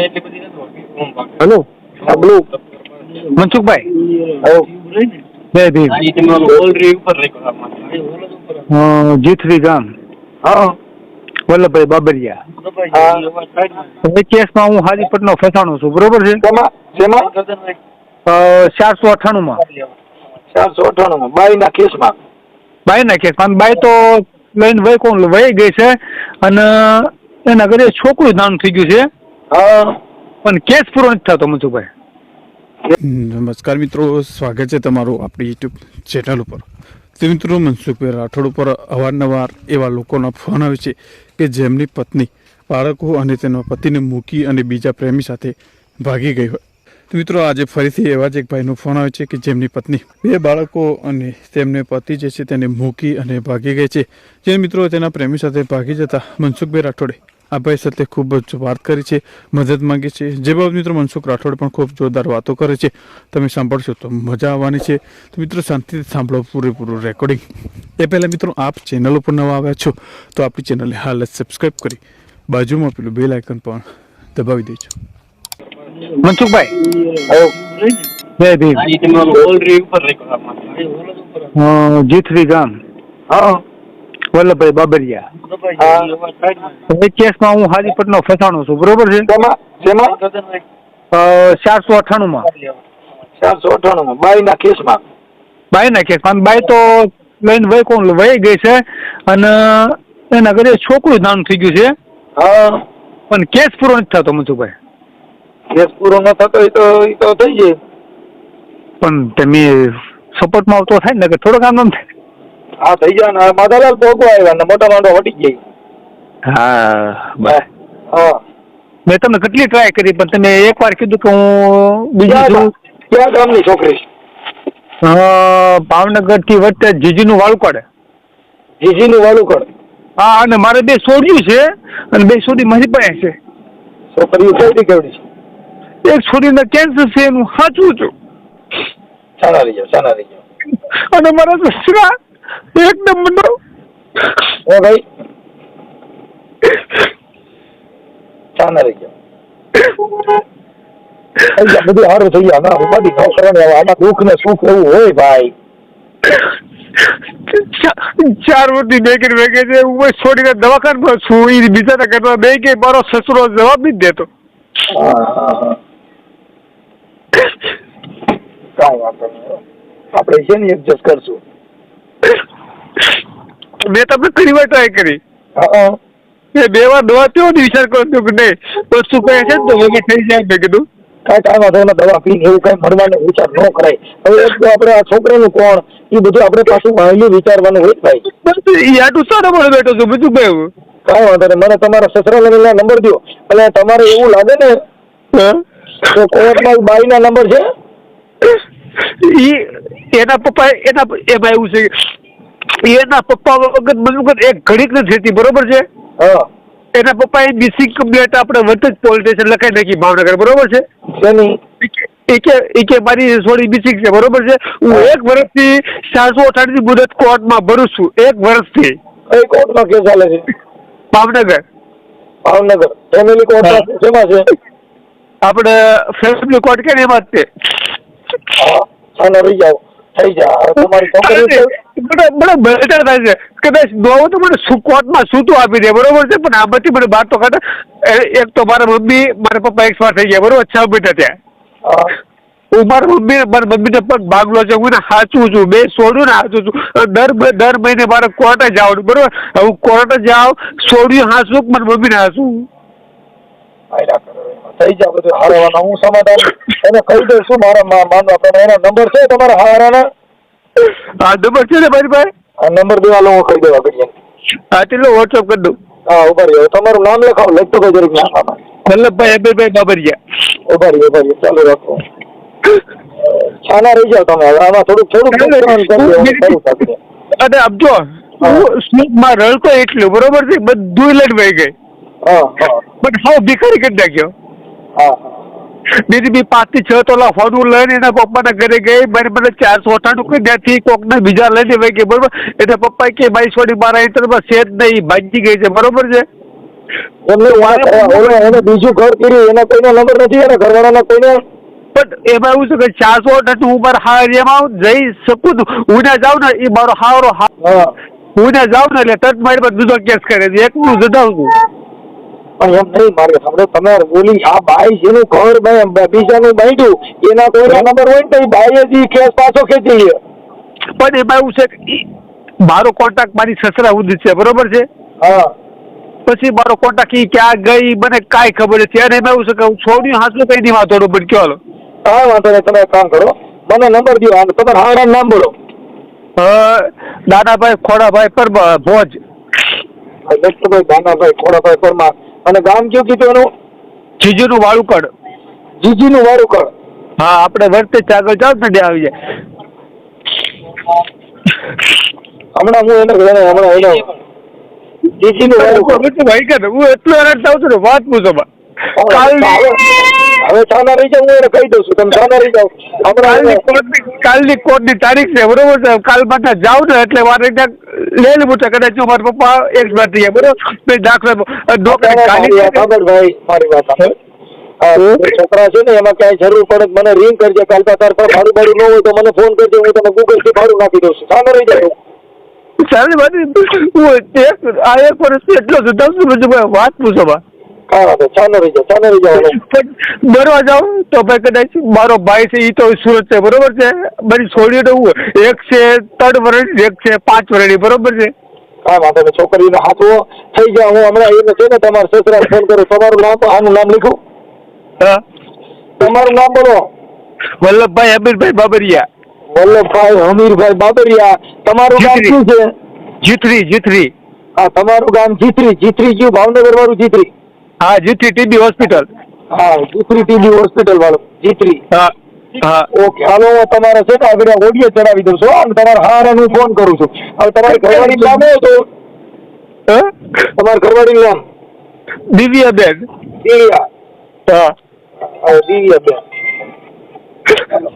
એટલી બધી નથી હોતી. હલો? બ્લુ મનસુખભાઈ? બે ભીમ. જી થ્રી ગામ. હા. વલ્લભભાઈ બાબરિયા. એ કેસમાં હું હાજીપટનો ફસાણો છું બરોબર છે? ચારસો અઠાણું માં ચારસો અઠ્ઠાણુંમાં માં બાઈ ના કેસમાં? બાઈના કેસમાં. બાઈ તો લઈને વહી કોણ? વહી ગઈ છે. અને એના ઘરે છોકરું નાનું થઈ ગયું છે. હા. પણ કેસ પૂરો નથી થતો મનસુખભાઈ? નમસ્કાર મિત્રો સ્વાગત છે તમારું આપણી યુટ્યુબ ચેનલ ઉપર. તો મિત્રો મનસુખભાઈ રાઠોડ ઉપર અવારનવાર એવા લોકોના ફોન આવે છે કે જેમની પત્ની બાળકો અને તેના પતિને મૂકી અને બીજા પ્રેમી સાથે ભાગી ગઈ હોય. તો મિત્રો આજે ફરીથી એવા જ એક ભાઈનો ફોન આવે છે કે જેમની પત્ની બે બાળકો અને તેમને પતિ જે છે તેને મૂકી અને ભાગી ગઈ છે. જે મિત્રો તેના પ્રેમી સાથે ભાગી જતા મનસુખભાઈ રાઠોડે આ ભાઈ સાથે ખૂબ જ વાત કરી છે મદદ માંગી છે. જે બાબત મિત્રો મનસુખ રાઠોડ પણ ખૂબ જોરદાર વાતો કરે છે તમે સાંભળશો તો મજા આવવાની છે. તો મિત્રો શાંતિથી સાંભળો પૂરેપૂરું રેકોર્ડિંગ એ પહેલાં મિત્રો આપ ચેનલ ઉપર નવા આવ્યા છો તો આપણી ચેનલને હાલ જ સબસ્ક્રાઈબ કરી બાજુમાં પેલું બેલ આઇકન પણ દબાવી દેજો. મનસુખભાઈ. બે ભીમ. હા, ઈ તમે ઓલો ઓલરી ઉપર રાખ્યો આમાં. જી થ્રી ગામ હા. વલ્લભભાઈ બાબરિયા. કેસમાં હું હાજીપટનો ફસાણો છું. બરોબર છે? ચારસો અઠ્ઠાણુંમાં. ચારસો અઠ્ઠાણું બાઈના કેસમાં? બાઈના કેસમાં. બાઈ તો લઈને વહી કોણ? વહી ગઈ છે અને એના ઘરે છોકરું નાનું થઈ ગયું છે. હા. પણ કેસ પૂરો નથી થતો મનસુખભાઈ કેસ પૂરો ન થતો એ તો એ તો થઈ જાય. પણ તમે સપોર્ટમાં આવતો થાય ને કે થોડોક આમ નામ થાય. હા થઈ જાય ને. માધાલાલ પોગો આવ્યા ને મોટા માંડો વટી ગઈ હા બસ. હા મેં તમને કેટલી ટ્રાય કરી પણ તમે એકવાર કીધું કે હું બીજું ક્યાં ગામની છોકરી? ભાવનગરથી વચ્ચે જીજીનું વાળુકડ જીજીનું વાલુકડ? હા અને મારે બે છોડ્યું છે અને બે છોડી મારી પાસે છે. છોકરી કેવડી કેવડી છે? એક છોડીને કેન્સર છે એનું સાચું છું. શાના રહી જાઓ શાના રહી જાઓ. અને મારા સસરા એક નંબરનો? હે ભાઈ. ચાના રહી ગયો. થઈ બધું સારું થઈ ગયા. ના બધી ન કરવાની હવે. આમાં દુઃખ ને સુખ એવું હોય ભાઈ. ચાર વર્ષથી બે કે વેગે છે હું છોડીને દવાખાનામાં છું. એ બીજાના ઘરમાં બે કે મારો સસરો જવાબ જ દેતો. કાંઈ વાંધો નહીં. આપણે છે ને એડજસ્ટ કરશું. મેં તમને ઘણી વાર ટ્રાય કરી. એ બે વાર દવા તેવો વિચાર કર્યો કે નહીં વસ્તુ કહે છે? તો વેગે થઈ જાય મેં કીધું. કાંઈ કાંઈ વાંધો નહીં દવા પીને એવું કાંઈ મળવાનો વિચાર ન કરાય. હવે એક તો આપણે આ છોકરાનું કોણ એ બધું આપણે પાછું માહિતી વિચારવાનું હોય ભાઈ. બસ એ આટલું સારા પણ બેઠો છું? બીજું કઈ કાંઈ વાંધો નહીં મને તમારા સસરા નંબર દો અને તમારે એવું લાગે ને? તો કોર્ટમાં બાઈના નંબર છે? ઈ એના પપ્પા એના એમાં એવું છે એના પપ્પા વખત વખત એક ઘડીક નથી થતી બરોબર છે? એના પપ્પા એ બીસી કમ્પ્લેટ આપણે વચ્ચે જ પોલીસ સ્ટેશન લખાઈ નાખી ભાવનગર બરોબર છે? એ કે એ કે મારી થોડી બીસી છે બરોબર છે? હું એક વર્ષથી ચારસો અઠાણું મુદત કોર્ટમાં ભરું છું એક વર્ષથી. કોર્ટમાં કેસ ચાલે છે? ભાવનગર. ભાવનગર. ફેમિલી કોર્ટ શેમાં છે આપણે ફેમિલી કોર્ટ કે એમાં જ છે? હા. રહી જાઓ. થઈ જા. તમારી મને મને બેટર થાય છે. કદાચ દોવો તો મને કોર્ટમાં સૂતું આપી દે બરોબર છે? પણ આમાંથી મને બાર તો કાઢે એક તો મારા મમ્મી મારા પપ્પા એક્સપાયર થઈ ગયા બરોબર? છ મહિના ત્યાં હા. મારા મમ્મી મારા મમ્મીને પગ ભાગલો છે હું સાચું છું બે સોડું ને સાચું છું. દર દર મહિને મારે કોર્ટે જવાનું બરોબર? હું કોર્ટે જાઉં સોડ્યું હાસું મારા મમ્મીને હાસું. થઈ જાય બધું હારવાના. હું સમાધાન એને કહી દઉં છું મારા માનવા માનો આપણે એનો નંબર છે તમારા હારાના? હા નંબર છે ને મારી પાસે આ નંબર દેવા લો હું કહી દેવા કરીએ. હા તેટલો વોટ્સઅપ કરી દઉં. હા ઊભા રહ્યો તમારું નામ લખાવો લખતો કઈ જરીક નામ આમાં વલ્લભભાઈ અબેરભાઈ બાબરિયા. ઊભા રહ્યો ઊભા રહ્યો ચાલુ રાખો. છાના રહી જાઓ તમે આમાં થોડુંક થોડુંક અને આમ જો હું. સ્મિતમાં રડતો એટલું બરોબર છે બધું લઈને વહી ગઈ. હા હા. બટ હાવ ભિખારી કરી નાખ્યો. હા હા. બીજી બી પાંચથી છ તોલા ફોન લઈને એના પપ્પાના ઘરે ગઈ મારે મને ચારસો અઠાણું કોઈ ત્યાંથી કોકને બીજા લઈને વહી ગઈ બરોબર? એટલે પપ્પા કે મારી છોડી મારા ઇન્ટરમાં છે જ નહીં ભાગી ગઈ છે બરોબર છે? એને બીજું ઘર કર્યું એના કોઈનો નંબર નથી એના ઘરવાળાના કોઈને? પણ એમાં એવું છે કે ચારસો અઠાણું હું મારા હારિયામાં જઈ શકું છું. હું ના જાઉં ને એ મારો હારો હા હા. હું ના જાઉં ને એટલે તરત મારી પર બીજો કેસ કરે છે. એકલું જડાવું છું પણ એમ નહીં મારે સાંભળો તમારે બોલી આ ભાઈ જેનું ઘર બીજાનું બાંધ્યું એના કોઈના નંબર હોય ને તો એ બાઈએ જ કેસ પાછો ખેંચી લે. પણ એમાં એવું છે કે મારો કોન્ટેક્ટ મારી સસરા સુધી છે બરોબર છે? હા. પછી મારો કોન્ટેક્ટ એ ક્યાં ગઈ મને કાંઈ ખબર નથી. અને એમાં એવું છે કે હું છોડ્યું હાસલું કઈ નહીં વાંધો પણ કયો હાલો. હા વાંધો નહીં તમે કામ કરો. મને નંબર દો તમારે હાડા નામ બોલો. દાદાભાઈ ખોડાભાઈ પર ભોજ. દત્તભાઈ દાનાભાઈ ખોડાભાઈ પરમાર. અને ગામ કયું કીધું એનું? જીજુનું વાળુકડ. જીજીનું નું કર હા આપણે વર્તે આગળ જાવ ને ત્યાં આવી જાય. હમણાં હું એને ઘરે હમણાં એને જીજીનું વાળુકડ. હું એટલું હેરાન થાઉં છું ને વાત પૂછો બા. હવે થાના રહી જાવ હું એને કહી દઉં છું તમે થાના રહી જાવ કાલની કોર્ટની કાલની કોર્ટની તારીખ છે બરોબર છે? કાલ માટે જાઉં ને એટલે મારે લઈ લેવું છે કદાચ હું મારા પપ્પા એક બાર થઈ બરોબર? મેં દાખલો વાત ભાઈ મારી વાત છોકરા છે ને એમાં ક્યાંય જરૂર પડે મને રિંગ કરજે કાલ તાર પર ભાડું ભાડું ન હોય તો મને ફોન કરજે હું તને ગૂગલથી ભાડું નાખી દઉં છું. સામે રહી જાય વાત હું એક આ એક વર્ષથી એટલો છું ભાઈ વાત પૂછો બા હા વાંધો છાને રહી જાય છાને રહી જાય પણ બરવા તો ભાઈ કદાચ મારો ભાઈ છે એ તો સુરત છે બરોબર છે? બધી છોડીઓ તો એક છે ત્રણ વર્ષની એક છે પાંચ વર્ષની બરોબર છે? કાંઈ વાંધો નહીં છોકરીને હાથો થઈ ગયા હું હમણાં એને છે ને તમારા સસરા ફોન કરું. તમારું નામ આનું નામ લીખું? હા? તમારું નામ બોલો. વલ્લભભાઈ હમીરભાઈ બાબરિયા. વલ્લભભાઈ હમીરભાઈ બાબરિયા. તમારું ગામ જીતરી. શું છે? જીતરી જીથરી હા તમારું ગામ જીતરી જીતરી ગયું ભાવનગર વાળું જીતરી. હા જીત્રી ટીબી હોસ્પિટલ હા જીતરી ટીબી હોસ્પિટલ વાળું જીત્રી હા હા. ઓકે હાલો હું તમારા છે આગળ ઓડિયો ચડાવી દઉં છું અને તમારા હારાને હું ફોન કરું છું. હવે તમારી ઘરવાળી નામ હા? તમારા ઘરવાળી નામ? દિવ્યાબેન દિવ્યા. હા. હા દિવ્યાબેન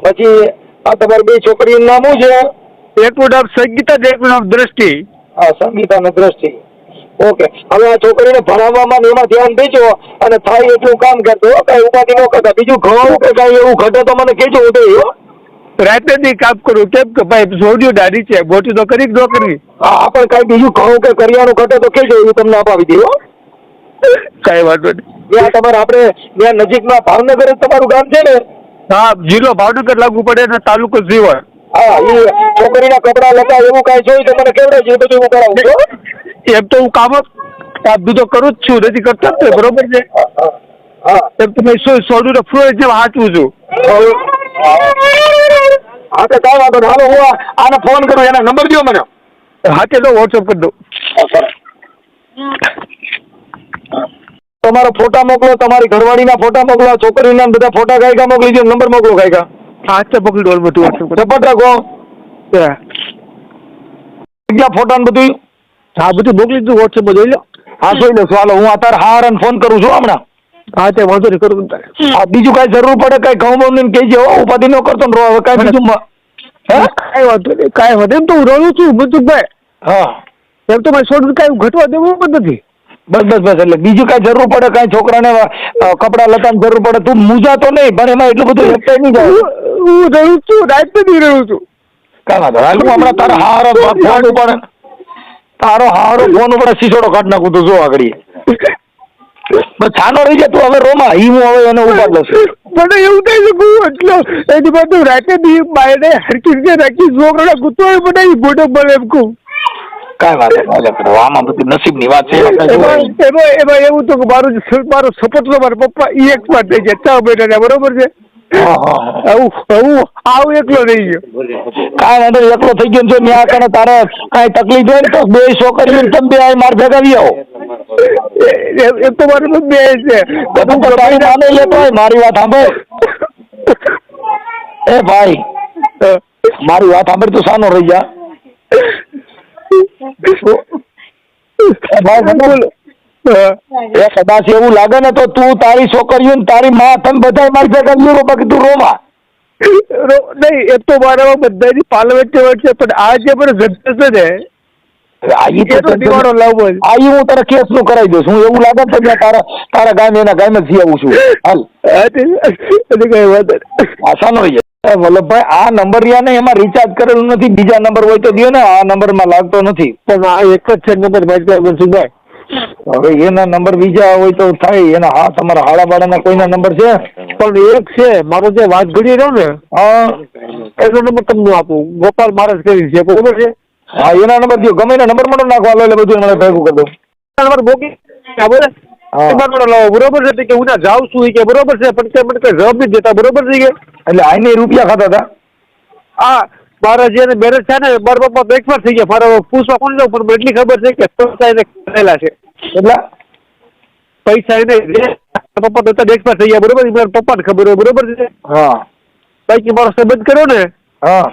પછી આ તમારી બે છોકરીઓનું નામ શું છે? એકનું નામ સંગીતા એકનું નામ દ્રષ્ટિ. હા સંગીતા અને દ્રષ્ટિ. ઓકે. હવે આ છોકરીને ભણાવવામાં એમાં ધ્યાન દેજો અને થાય એટલું કામ કરજો. કઈ ઉપાધિ ન કરતા. બીજું ઘણું કે કઈ એવું ઘટે તો મને કેજો ઉદય રાતે દી કામ કરું. કેમ કે ભાઈ છોડ્યું દાડી છે. મોટી તો કરી ન કરી? હા પણ કઈ બીજું ઘણું કે કરિયાણું ઘટે તો કેજો એવું તમને અપાવી દઈ કઈ વાંધો નહીં. ત્યાં તમારે આપણે ત્યાં નજીકમાં ભાવનગર જ તમારું ગામ છે ને? હા જિલ્લો ભાવનગર લાગુ પડે ને તાલુકો જીવણ હા એ છોકરીના કપડા લતા એવું કાંઈ જોયું તો મને કેવડે એ બધું હું કરાવું છું. એમ તો હું કામ બધું કરું જ છું નથી કરતો જ તે, બરોબર છે? હા, હા. હા એમ તો મેં શું સોડું ફ્લોર જેમ હાચું છું. હા તો કાંઈ વાંધો હાલો હું આને ફોન કરું એના નંબર દો મને. હાથે તો વોટ્સઅપ કરી દઉં. તમારા ફોટા મોકલો તમારી ઘરવાળીના ફોટા મોકલો છોકરીના બધા ફોટા ગાયકા મોકલી દો નંબર મોકલો ગાયકા હા હાથે મોકલી દો બધું વોટ્સઅપ ઝપટ રાખો જગ્યા ફોટા ને બધું હા બધું મોકલી દીધું વોટ્સએપ જોઈ લો. હા જોઈ લઉં ચાલો હું અત્યારે હાર અને ફોન કરું છું હમણાં. હા તે વાંધો નહીં કરું તારે. આ બીજું કાંઈ જરૂર પડે કાંઈ ઘઉં બહુ ને કહેજે હો ઉપાધિ ન કરતો ને રહો હવે કાંઈ બીજું હે? કાંઈ વાંધો નહીં કાંઈ વાંધો એમ તો હું રહું છું બધું ભાઈ હા. એમ તો મારે છોડું કાંઈ ઘટવા દેવું પણ નથી. બસ બસ બસ એટલે બીજું કાંઈ જરૂર પડે કાંઈ છોકરાને કપડાં લતાની જરૂર પડે તું મૂંઝાતો નહીં પણ એમાં એટલું બધું લપટાઈ નહીં જાય. હું હું રહું છું રાત નહીં રહું છું. કાંઈ વાંધો. હાલ હું હમણાં તારા હાર ફોન ઉપર તારો હારો ફોન ઉપર શીશોડો કાઢ નાખું તો જો આગળ બસ છાનો રહી જાય તું હવે રોમા ઈ હું હવે એને ઉપાડ લઉં મને એવું કઈ શકું એટલે એની બાજુ રાતે દી બાયડે હરકી રીતે રાખી છોકરાને ગુસ્સો મને એ ભોટો મળે એમ કહું કાંઈ વાત નહીં. આમાં બધી નસીબની વાત છે એમાં. એમાં એવું તો મારું મારો સપોર્ટ તો મારા પપ્પા ઈ એક થઈ ગયા છ બેટા બરોબર છે. આવું આવું આવું એકલો રહી ગયો. કાંઈ નહીં, એકલો થઈ ગયો છે ન્યા કણે તારે કાંઈ તકલીફ હોય ને તો બે છોકરીઓ તમે બે માર ભેગા આવી. આવો તો મારી બે છે. તારી નામે લેતો હોય મારી વાત સાંભળ. એ ભાઈ મારી વાત સાંભળ તું સાનો રહી જા. ભાઈ સાંભળ. એ કદાચ એવું લાગે ને તો તું તારી છોકરીઓ ને તારી માં તમે બધા મારી ભેગા આવી બાકી તું રોમા નહીં એ તો મારામાં બધાની પાલવેટ હોય છે પણ આ જે મને જન્મ છે ને આ ઈ તો કેટલો દિવાળો લાવવો છે? આ ઈ હું તારા કેસનું કરાવી દઉં હું એવું લાગે છે કે તારા તારા ગામ એના ગામ આવું છું. હાલ. હા, તે- તે કઈ વાત નહીં. આસાન વલ્લભભાઈ આ નંબર રહ્યા ને એમાં રિચાર્જ કરેલું નથી. બીજા નંબર હોય તો દો ને આ નંબરમાં લાગતો નથી. પણ આ એક જ છે નંબર મનસુખભાઈ હવે એના નંબર બીજા હોય તો થાય એના હા તમારા હાડા બાળાના કોઈના નંબર છે? પણ એક છે મારો જે વાત ઘડી રહ્યો ને હા. એનો નંબર તમને આપું. ગોપાલ મહારાજ કરી છે બરોબર છે? હા એના નંબર દો ગમે એના નંબર મને નાખવા એટલે બધું મને ભેગું કરી દઉં. નંબર બોકી લાવો. બરોબર છે? કે હું જાઉં છું કે બરોબર છે પણ તે મને કઈ જવાબ નથી દેતા બરોબર છે કે? એટલે આઈને રૂપિયા ખાતા હતા? હા મારા જે બેરેજ છે ને મારા પપ્પા તો થઈ ગયા. મારે પૂછવા કોણ જાઉં પણ એટલી ખબર છે કે એને કરેલા છે. એટલા પૈસા એને પપ્પા તો અત્યારે એક્સપાયર થઈ ગયા બરોબર? મારા પપ્પાને ખબર હોય બરોબર છે? હા. બાકી મારો સંબંધ કર્યો ને હા.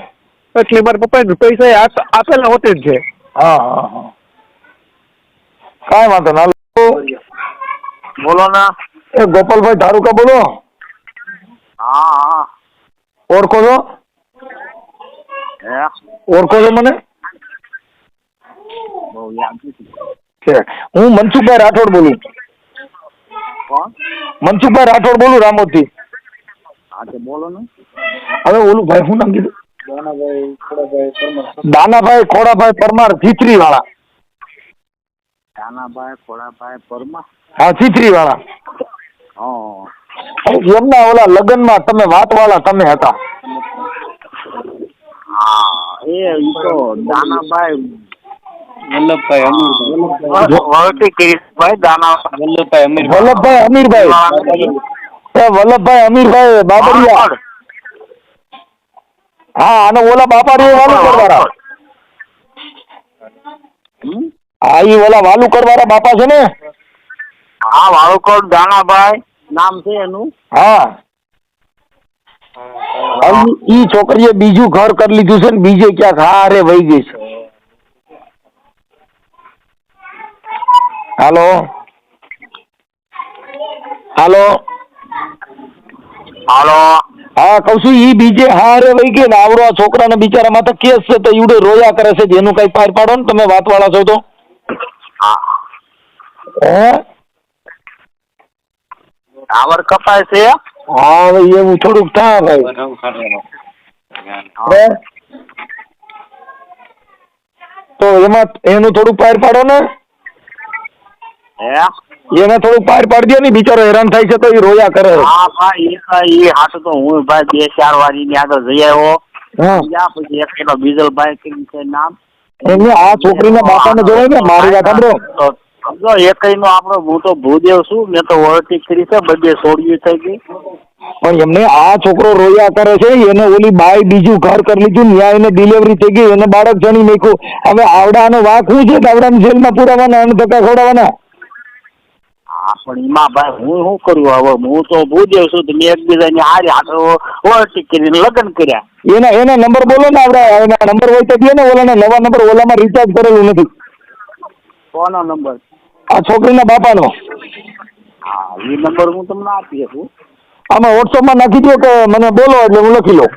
એટલે મારા પપ્પાએ પૈસા એ આપ- આપેલા હોતે જ છે. હા હા હા. કાંઈ વાંધો ના. બોલો ના. એ ગોપાલભાઈ ધારુકા બોલો. હા હા. ઓળખો છો? હે? ઓળખો છો મને? બહુ યાદ નથી. છે. હું મનસુખભાઈ રાઠોડ બોલું. મનસુખભાઈ રાઠોડ બોલું રામોદથી હા તે બોલો ને. હવે ઓલું ભાઈ શું નામ કીધું? દાનાભાઈ ખોડાભાઈ પરમાર. દાનાભાઈ ખોડાભાઈ પરમાર ચીથરી વાળા દાનાભાઈ ખોડાભાઈ પરમાર. હા ચીચરી વાળા હા એમના ઓલા લગ્નમાં તમે વાત વાળા તમે હતા. હા એ તો દાનાભાઈ વલ્લભભાઈ અમીરભાઈ. વલ્લભભાઈ અમીરભાઈ. વલ્લભભાઈ અમીરભાઈ. એ બાબરિયા. હા અને ઓલા બાપારી વાલુકર વાળા હમ? હા ઈ ઓલા વાલુ વાળા બાપા છે ને? હા વાલુકર દાનાભાઈ. નામ છે એનું? હા. હવે ઈ છોકરીએ બીજું ઘર કરી લીધું છે ને બીજે ક્યાંક હારે વહી ગઈ છે. હાલો હાલો હાલો હા કઉ છું ઈ બીજે હારે વહી ગઈ ને આવડો આ છોકરાને બિચારા માથે કેસ છે તો ઈવડે રોયા કરે છે જેનું કઈ પાર પાડો ને તમે વાતવાળા છો તો. હે. ટાવર કપાય છે? હા ભાઈ એવું થોડુંક થાય ભાઈ. તો એમાં એનું થોડુંક પાર પાડો ને. એને થોડું પાર પાડી દો ને બિચારો હેરાન થાય છે તો એ રોયા કરે. હા ભાઈ એ એ હાથ તો હું ભાઈ બે ચાર વાર એની આગળ જઈ આવ્યો. ત્યાં પછી એક એનો બીજલભાઈ કેમ છે નામ. એમને આ છોકરીના બાપાને જોડે ને મારી વાત સાંભળો. સમજો એકઈ નો આપણો હું તો ભૂદેવ છું મેં તો ઓળખી કરી છે બધે સોડિયું થઈ ગઈ. પણ એમને આ છોકરો રોયા કરે છે એને ઓલી બાઈ બીજું ઘર કરી લીધું ન્યાય એને ડિલિવરી થઈ ગઈ એને બાળક જણી નાખ્યું. હવે આવડાનો વાક શું છે? આવડાને જેલમાં પુરાવાના અને ધક્કા ખવડાવવાના. હા પણ એમાં ભાઈ હું શું કરું હવે? હું તો ભૂદેવ છું મેં એકબીજાની હારી હાથો વળતી કરીને લગ્ન કર્યા. એના એના નંબર બોલો ને આપણે. એના નંબર હોય તો દે ને? ઓલાના નવા નંબર ઓલામાં રિચાર્જ કરેલું નથી. કોનો નંબર? આ છોકરીના બાપાનો. હા એ નંબર હું તમને આપી શકું. આમાં વોટ્સઅપમાં નાખી દો કે મને બોલો એટલે હું લખી લઉં.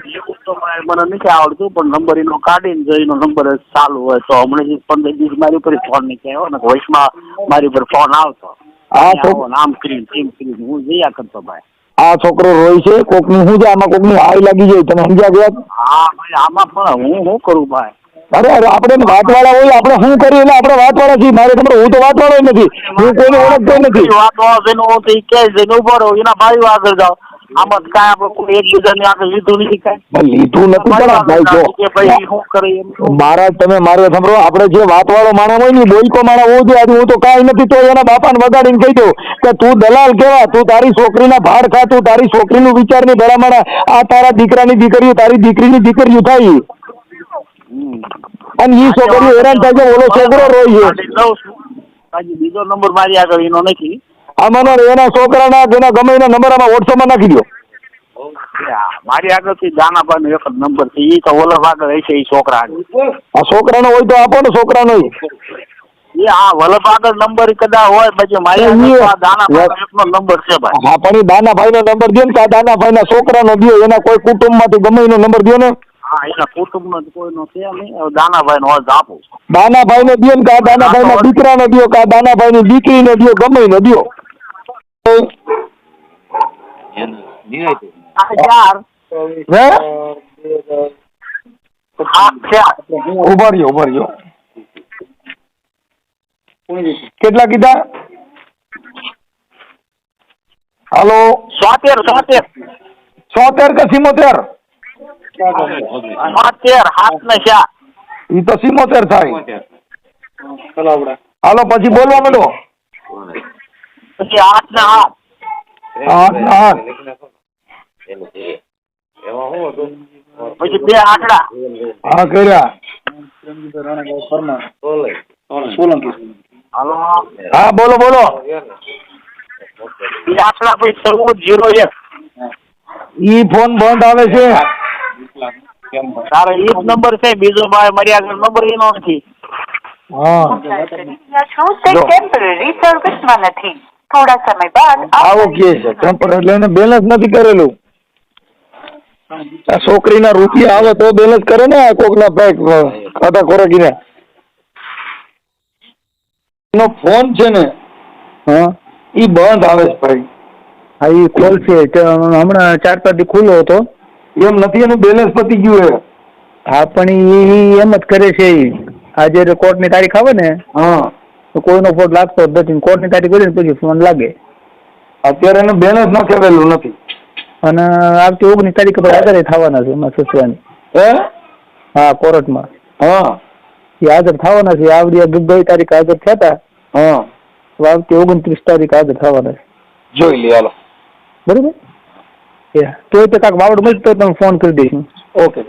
મને નથી આવડતું પણ નંબર એનો કાઢીને જો એનો નંબર ચાલુ હોય તો હમણાં જ પંદર દિવસ મારી ઉપર ફોન આવ્યો ને વોઇસમાં મારી ઉપર ફોન આવતો. હા, તો- આવો ને આમ કરીને તેમ કરીને હું જયા કરતો ભાઈ. આ છોકરો રોય છે કોકની શું છે આમાં કોકની હાઈ લાગી જાય તમે સમજ્યા ગયા હા ભાઈ આમાં પણ હું શું કરું ભાઈ? અરે અરે આપણે વાતવાળા હોય આપણે શું કરીએ? એટલે આપણે વાતવાળા છીએ મારે તમારે હું તો વાતવાળો વાળો નથી. હું કોઈને ઓળખતો નથી. વાત વાળો જેનો કે જેનો ઊભો એના ભાઈ આગળ જાઓ. આમાં કાંઈ આપણે કોઈ એકબીજાને આગળ લીધું નથી કાંઈ. લીધું નથી પણ ભાઈ જો ભાઈ શું કરે એમ? મારા તમે મારે સાંભળો આપણે જે વાતવાળો માણસ હોય ને બોલકો માણસ હોવું જોઈએ. હું તો કાંઈ નથી તો એના બાપાને વગાડીને કહી દઉં કે તું દલાલ કેવા તું તારી છોકરીના ભાડ ખા તું તારી છોકરીનું વિચારની ભલામણ આ તારા દીકરાની દીકરીઓ તારી દીકરીની દીકરીઓ થાય. અને ઈ છોકરીઓ હેરાન થાય છે ઓલો છોકરો રોઈ છે. બીજો નંબર મારી આગળ એનો નથી. આમાં એના છોકરાના જેના ગમે એના નંબર આમાં વોટ્સઅપમાં નાખી દો મારી આગળથી દાનાભાઈ નો એક જ નંબર છે. એ તો ઓલર આગળ હશે એ છોકરા આ છોકરાનો હોય તો આપો ને છોકરાનો એ આ વલ્લભ આગળ નંબર કદાચ હોય પછી મારી આગળ તો આ દાનાભાઈ એકનો નંબર છે ભાઈ. હા પણ દાનાભાઈ નો નંબર દો ને કે આ દાનાભાઈ ના છોકરાનો દો એના કોઈ કુટુંબમાંથી ગમે એનો નંબર દો ને. હા એના છે નહીં. દાનાભાઈ નો અર્જ આપું. દાનાભાઈ ને દો ને કા દાનાભાઈ ના દીકરા ને દો કા દાનાભાઈ ની દીકરી ને દો ગમે ને દો ઊભા રહ્યો ઊભા રહ્યો કેટલા કીધા? હાલો. સોતેર સોતેર. સોતેર કે સિમોતેર? સોતેર હાથ ને ઈ તો સિમોતેર થાય. હાલો પછી બોલવા માંડો. પછી હાથ ને હાથ. ને આઠ પછી બે આંકડા. હા કર્યા. હા બોલો બોલો. આંકડા પછી ચૌદ જીરો એક. ઈ ફોન બંધ આવે છે. તારો ઈ નંબર છે બીજો મારે મારી આગળ નંબર એનો નથી. હા. ટેમ્પરરી સર્વિસમાં નથી થોડા સમય બાદ આવો કે છે ટેમ્પર એટલે એને બેલેન્સ નથી કરેલું. આ છોકરીના રૂપિયા આવે તો બેલેન્સ કરે ને કોક ના બેંક ખાતા ખોરાકીને. નો ફોન છે ને હા ઈ બંધ આવે છે ભાઈ. હા એ ખોલશે. છે હમણાં ચાર પાંચ દી ખુલ્લો હતો. એમ નથી એનું બેલેન્સ પતી ગયું હે. હા પણ ઈ એમ જ કરે છે ઈ. આજે કોર્ટની તારીખ આવે ને હા. તો કોઈનો ફોન લાગતો જ નથી કોર્ટની કાઢી કરીને પછી ફોન લાગે. અત્યારે એનું જ નખેલું નથી. અને આવતી ઓગણીસ તારીખે પર હાજર થવાના છે એમાં સસરાની હે? હા કોર્ટમાં. હા. એ હાજર થવાના છે. આવડી ગઈ તારીખ હાજર થયા હતા હા. તો આવતી ઓગણત્રીસ તારીખ હાજર થવાના છે. જોઈ લે હાલો. બરોબર? તો એ તો કાંઈક વાવડ મળતો તમે ફોન કરી દઈશું. ઓકે.